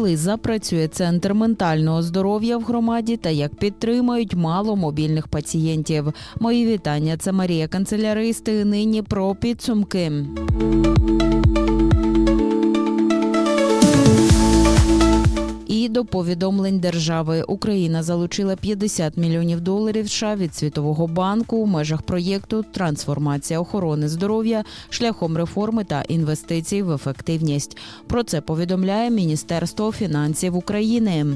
коли запрацює центр ментального здоров'я в громаді та як підтримають маломобільних пацієнтів. Мої вітання. Це Марія Канцеляристи. Нині про підсумки. До повідомлень держави Україна залучила 50 мільйонів доларів США від Світового банку у межах проєкту Трансформація охорони здоров'я шляхом реформи та інвестицій в ефективність. Про це повідомляє Міністерство фінансів України.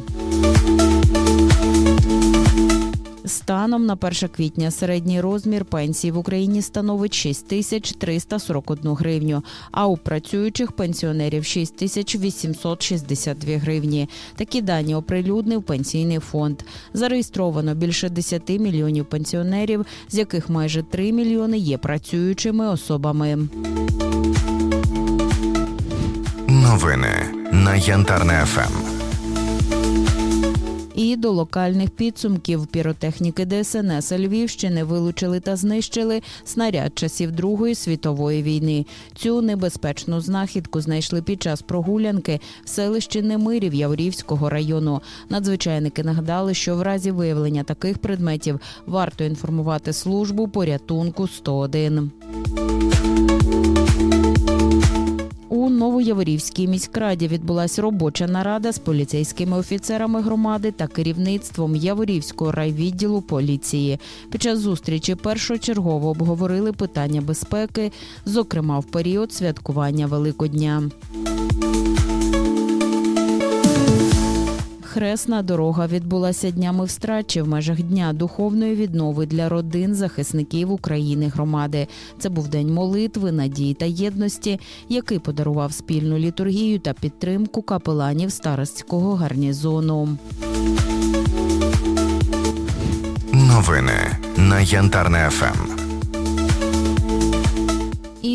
Станом на 1 квітня середній розмір пенсії в Україні становить 6 тисяч 341 гривню, а у працюючих пенсіонерів 6 тисяч 862 гривні. Такі дані оприлюднив пенсійний фонд. Зареєстровано більше 10 мільйонів пенсіонерів, з яких майже 3 мільйони є працюючими особами. Новини на Янтарне ФМ. До локальних підсумків піротехніки ДСНС Львівщини вилучили та знищили снаряд часів Другої світової війни. Цю небезпечну знахідку знайшли під час прогулянки в селищі Немирів Яворівського району. Надзвичайники нагадали, що в разі виявлення таких предметів варто інформувати службу порятунку 101. У Новояворівській міськраді відбулася робоча нарада з поліцейськими офіцерами громади та керівництвом Яворівського райвідділу поліції. Під час зустрічі першочергово обговорили питання безпеки, зокрема в період святкування Великодня. Хресна дорога відбулася днями в Страчі в межах дня духовної віднови для родин захисників України громади. Це був день молитви, надії та єдності, який подарував спільну літургію та підтримку капеланів старостського гарнізону. Новини на Янтарне ФМ.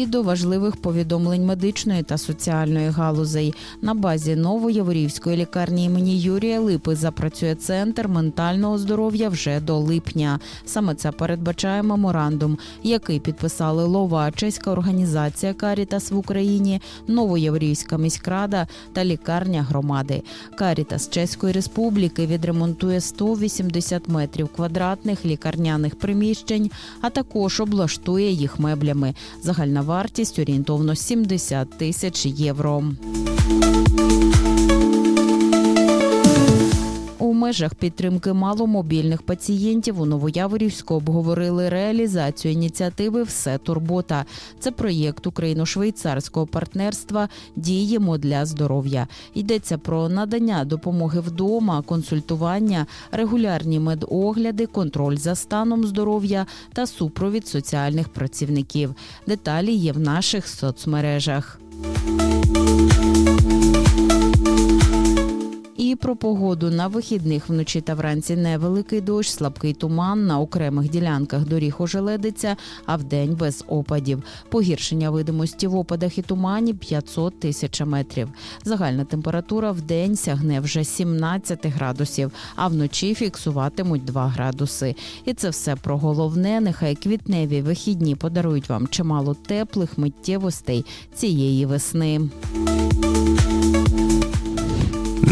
До важливих повідомлень медичної та соціальної галузей на базі Новояворівської лікарні імені Юрія Липи запрацює центр ментального здоров'я вже до липня. Саме це передбачає меморандум, який підписали Лова, чеська організація Карітас в Україні, Новояворівська міськрада та лікарня громади. Карітас Чеської Республіки відремонтує 180 метрів квадратних лікарняних приміщень, а також облаштує їх меблями. Загальна вартість орієнтовно 70 тисяч євро. Межах підтримки маломобільних пацієнтів у Новояворівську обговорили реалізацію ініціативи Все турбота. Це проєкт україно-швейцарського партнерства Діємо для здоров'я. Йдеться про надання допомоги вдома, консультування, регулярні медогляди, контроль за станом здоров'я та супровід соціальних працівників. Деталі є в наших соцмережах. Погоду на вихідних вночі та вранці невеликий дощ, слабкий туман на окремих ділянках доріг ожеледиться, а вдень без опадів. Погіршення видимості в опадах і тумані 500 тисяч метрів. Загальна температура в день сягне вже 17 градусів, а вночі фіксуватимуть 2 градуси. І це все про головне. Нехай квітневі вихідні подарують вам чимало теплих миттєвостей цієї весни.